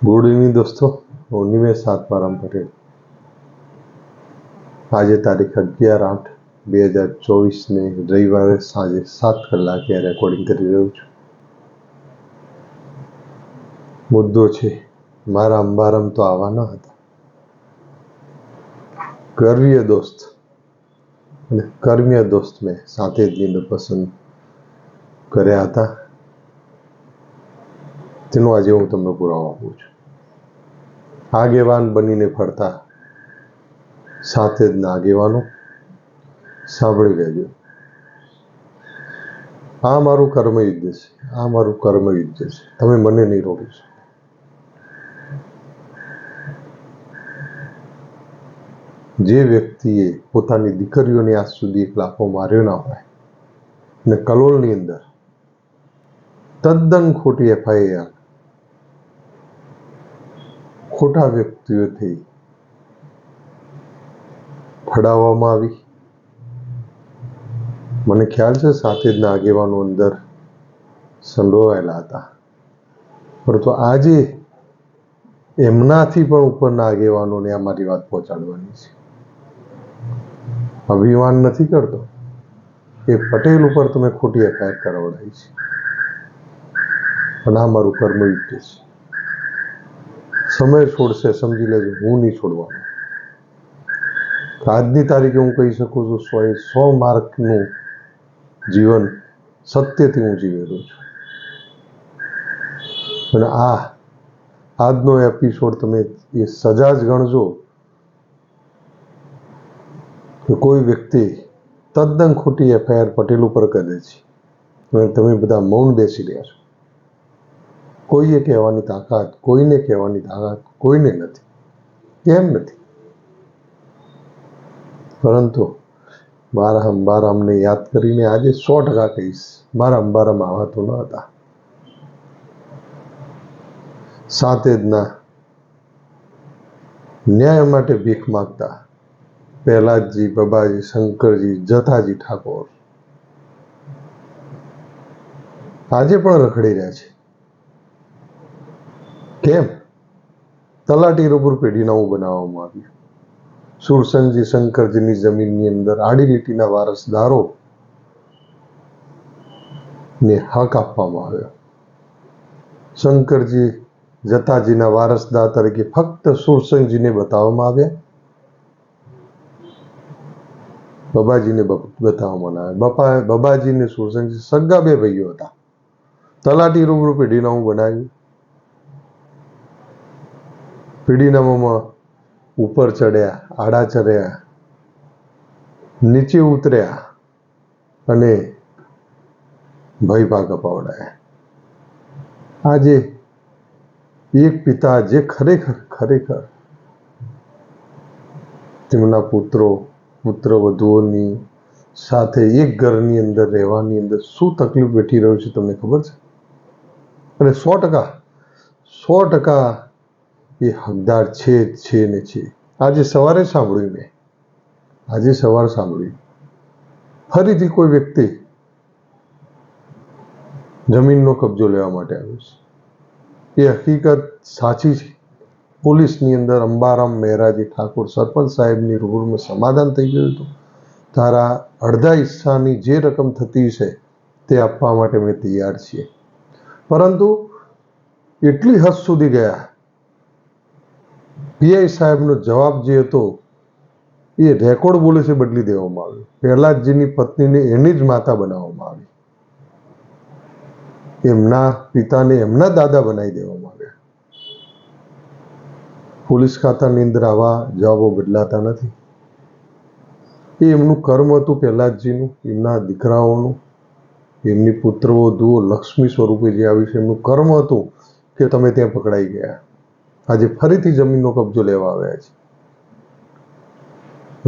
Good evening દોસ્તો હું નિમેશ આત્મારામ પટેલ આજે તારીખ અગિયાર આઠ બે હજાર ચોવીસને રવિવારે સાંજે સાત કલાકે રેકોર્ડિંગ કરી રહ્યો છું મુદ્દો છે મારા અંબારામ તો આવવાના હતા ગર્વીય દોસ્ત અને કર્મીય દોસ્ત મેં સાથે જ પસંદ કર્યા હતા તેનો આજે હું તમને પુરાવો આપું છું. આગેવાન બનીને ફરતા સાથે જ ના આગેવાનો સાંભળી લેજો. આ મારું કર્મયુદ્ધ છે, આ મારું કર્મયુદ્ધ છે. તમે મને નહીં રોકી શકો. જે વ્યક્તિએ પોતાની દીકરીઓને આજ સુધી એક લાફો માર્યો ના હોય ને કલોલની અંદર તદ્દન ખોટી એફઆઈઆર ખોટા વ્યક્તિઓથી ફડાવવામાં આવી. મને ખ્યાલ છે સાથે જ આગેવાનો અંદર સંડોવાયેલા હતા. પરંતુ આજે એમનાથી પણ ઉપરના આગેવાનોને આ મારી વાત પહોંચાડવાની છે. અભિમાન નથી કરતો એ પટેલ ઉપર તમે ખોટી એફઆઈઆર કરાવડાવી છે. પણ આ મારું કર્મયુક્ત છે. સમય છોડશે, સમજી લેજો. હું નહીં છોડવાનો. આજની તારીખે હું કહી શકું છું સો એ સો માર્કનું જીવન સત્યથી હું જીવેલું છું. અને આ, આજનો એપિસોડ તમે એ સજા જ ગણજો કે કોઈ વ્યક્તિ તદ્દન ખોટી એફઆઈઆર પટેલ ઉપર કરે છે. અને તમે બધા મૌન બેસી રહ્યા છો. કોઈએ કહેવાની તાકાત, કોઈને કહેવાની તાકાત, કોઈને નથી. કેમ નથી? પરંતુ મારા અંબારામને યાદ કરીને આજે સો ટકા કહીશ, મારા અંબારામ આવા તો ન હતા. સાથે જ ના, ન્યાય માટે ભીખ માગતા પ્રહલાદજી બબાજી, શંકરજી, જથાજી ઠાકોર આજે પણ રખડી રહ્યા છે. કેમ? તલાટી રૂબરૂ પેઢી નવું બનાવવામાં આવ્યું. સુરસંગજી શંકરજીની જમીનની અંદર આડી લીટીના વારસદારો ને હક આપવામાં આવ્યો. શંકરજી જતાજીના વારસદાર તરીકે ફક્ત સુરસંગજીને બતાવવામાં આવ્યા. બબાજીને બતાવવામાં આવ્યા. બપા બબાજીને સુરસંગજી સગા બે ભાઈઓ હતા. તલાટી રૂબરૂ પેઢીનામું બનાવ્યું. પીડીનામામાં ઉપર ચડ્યા, આડા ચડ્યા, નીચે ઉતર્યા અને ભય ભાગ અપાવડાયા. આજે એક પિતા જે ખરેખર ખરેખર તેમના પુત્રો પુત્ર વધુઓની સાથે એક ઘરની અંદર રહેવાની અંદર શું તકલીફ વેઠી રહ્યું છે, તમને ખબર છે? અને સો ટકા સો ટકા એ હકદાર છે જ, છે ને છે. આજે સવારે સાંભળ્યું મેં. આજે સવારે સાંભળ્યું. ફરીથી કોઈ વ્યક્તિ જમીનનો કબજો લેવા માટે આવ્યો છે. એ હકીકત સાચી છે. પોલીસની અંદર અંબારામ મહેરાજી ઠાકોર સરપંચ સાહેબની રૂબરૂમાં સમાધાન થઈ ગયું હતું. તારા અડધા હિસ્સાની જે રકમ થતી છે તે આપવા માટે મેં તૈયાર છીએ. પરંતુ એટલી હદ સુધી ગયા પીઆઈ સાહેબનો જવાબ જે હતો, એ રેકોર્ડ બોલે બદલી દેવામાં આવ્યો. પ્રહલાદજીની પત્નીને એની જ માતા બનાવવામાં આવી. એમના પિતાને એમના દાદા બનાવી દેવામાં આવ્યા. પોલીસ ખાતાની અંદર આવા જવાબો બદલાતા નથી. એ એમનું કર્મ હતું પ્રહલાદજીનું એમના દીકરાઓનું, એમની પુત્રવધુઓ લક્ષ્મી સ્વરૂપે જે આવી છે, એમનું કર્મ હતું કે તમે ત્યાં પકડાઈ ગયા. આજે ફરીથી જમીનનો કબજો લેવા આવ્યા છે.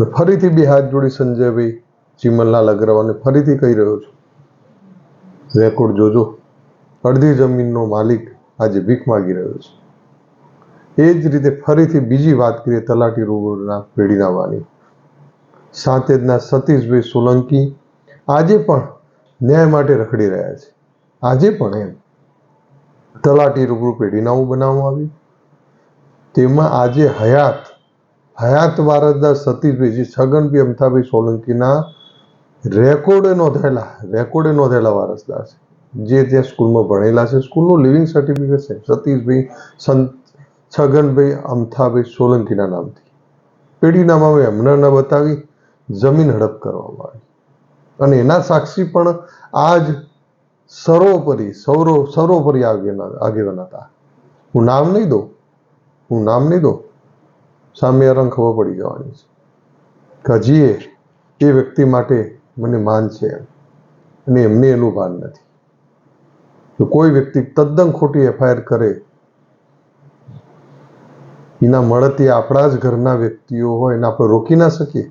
ફરીથી બે હાથ જોડી સંજયભાઈ ચીમનલાલ અગ્રવાલને ફરીથી કહી રહ્યો છું. રેકોર્ડ જોજો. અડધી જમીનનો માલિક આજે ભીખ માગી રહ્યો છે. એ જ રીતે ફરીથી બીજી વાત કરીએ તલાટી રૂબરૂના પેઢીનામાની. સાથે જના સતીશભાઈ સોલંકી આજે પણ ન્યાય માટે રખડી રહ્યા છે. આજે પણ એમ. તલાટી રૂબરૂ પેઢીનામું બનાવવામાં આવ્યું. તેમાં આજે હયાત હયાત વારસદાર સતીશભાઈ, જે છગનભાઈ અમથાભાઈ સોલંકીના રેકોર્ડે નોંધાયેલા રેકોર્ડે નોંધાયેલા વારસદાર છે. જે ત્યાં સ્કૂલમાં ભણેલા છે. સ્કૂલનું લિવિંગ સર્ટિફિકેટ છે. સતીશભાઈ, સંત છગનભાઈ અમથાભાઈ સોલંકીના નામથી. પેઢીનામામાં એમના ન બતાવી, જમીન હડપ કરવામાં આવી. અને એના સાક્ષી પણ આ જ સર્વોપરી, સૌરો, સર્વોપરી આગેવાન આગેવાન હતા. હું નામ નહીં દઉં. હું નામ નહીં દઉં, સામે અરંગ ખબર પડી જવાની છે. કે એ વ્યક્તિ માટે મને માન છે અને એમને એનું ભાન નથી. કોઈ વ્યક્તિ તદ્દન ખોટી એફઆઈઆર કરે, એના મળતી આપણા જ ઘરના વ્યક્તિઓ હોય એને આપણે રોકી ના શકીએ.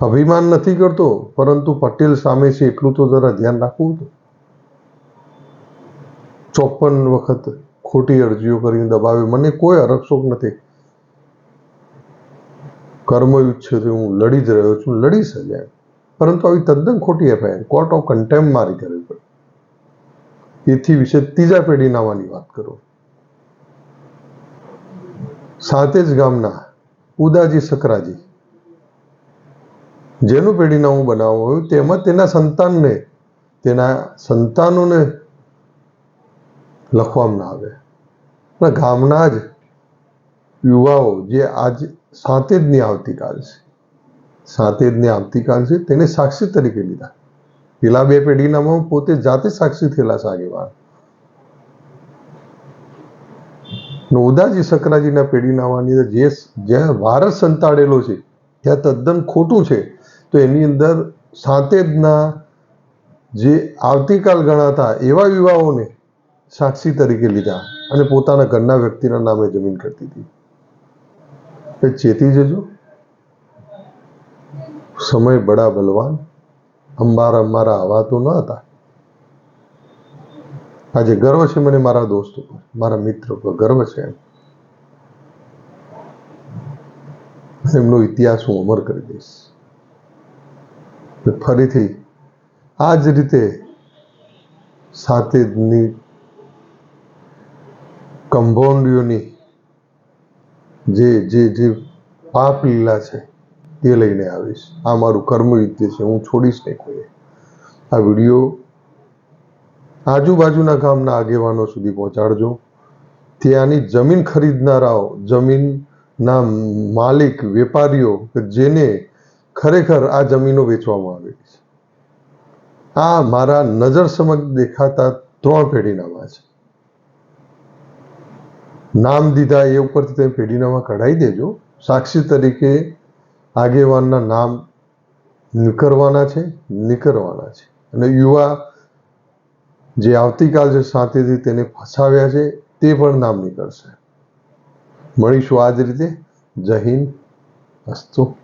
અભિમાન નથી કરતો, પરંતુ પટેલ સામે છે એટલું તો જરા ધ્યાન રાખવું હતું ચોપન વખત ખોટી અરજીઓ કરીને દબાવે મને કોઈ અરક્ષોક નથી. કર્મયુદ્ધ છે હું લડી જ રહ્યો છું. લડી શકે પરંતુ આવી તદ્દન ખોટી એફઆઈઆર કોર્ટ ઓફ કન્ટેમ્પ મારી કરવી પડે. એથી વિશે ત્રીજા પેઢીનામાની વાત કરો. સાથે જ ગામના ઉદાજી સકરાજી. જેનું પેઢીનામું બનાવવું આવ્યું, તેમાં તેના સંતાનને, તેના સંતાનોને લખવામાં આવે. પણ ગામના જ યુવાઓ જે આજ સાંતેજની આવતીકાલ છે. સાંતેજની આવતીકાલ છે, તેને સાક્ષી તરીકે લીધા. પેલા બે પેઢીનામાં પોતે જાતે સાક્ષી થયેલા છે આગેવાન. શકરાજીના પેઢીનામાની અંદર જે જ્યાં વારસ સંતાડેલો છે ત્યાં તદ્દન ખોટું છે. તો એની અંદર સાંતેજના જે આવતીકાલ ગણાતા એવા યુવાઓને સાક્ષી તરીકે લીધા અને પોતાના ઘરના વ્યક્તિના નામે જમીન કરતી હતી. એ ચેતી જજો. સમય બડા બલવાન. અંબારા મારા આવા તો ન હતા. આજે ગર્વ છે મને મારા દોસ્તો પર મારા મિત્રો પર ગર્વ છે એમનો ઇતિહાસ હું અમર કરી દઈશ. ફરીથી આ જ રીતે સાથેજની કંભોંડીઓની જે જે જે પાપ લીલા છે તે લઈને આવીશ. આ મારું કર્મયુદ્ધ છે, હું છોડીશ નહીં કોઈ આ વીડિયો આજુબાજુના ગામના આગેવાનો સુધી પહોંચાડજો. ત્યાંની જમીન ખરીદનારાઓ, જમીનના માલિક, વેપારીઓ જેને ખરેખર આ જમીનો વેચવામાં આવેલી છે. આ મારા નજર સમક્ષ દેખાતા ત્રણ પેઢીનામાં છે. નામ દીધા એ ઉપરથી તમે પેઢીનામાં કઢાવી દેજો. સાક્ષી તરીકે આગેવાનના નામ નીકળવાના છે નીકળવાના છે. અને યુવા જે આવતીકાલ છે સાથેથી તેને ફસાવ્યા છે, તે પણ નામ નીકળશે. મળીશું આ જ રીતે. જય હિન્દ. અસ્તુ.